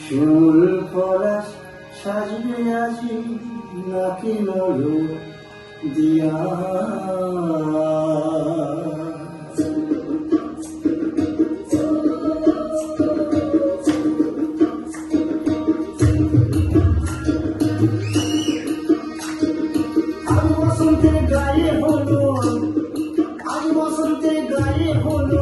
শিমুল পলাশ সাজবে আজি নাকি নলো দিয়া। আজ বসন্তের গায়ে হলো আজ বসন্তের গায়ে হলো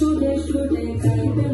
Chude, chude, caiu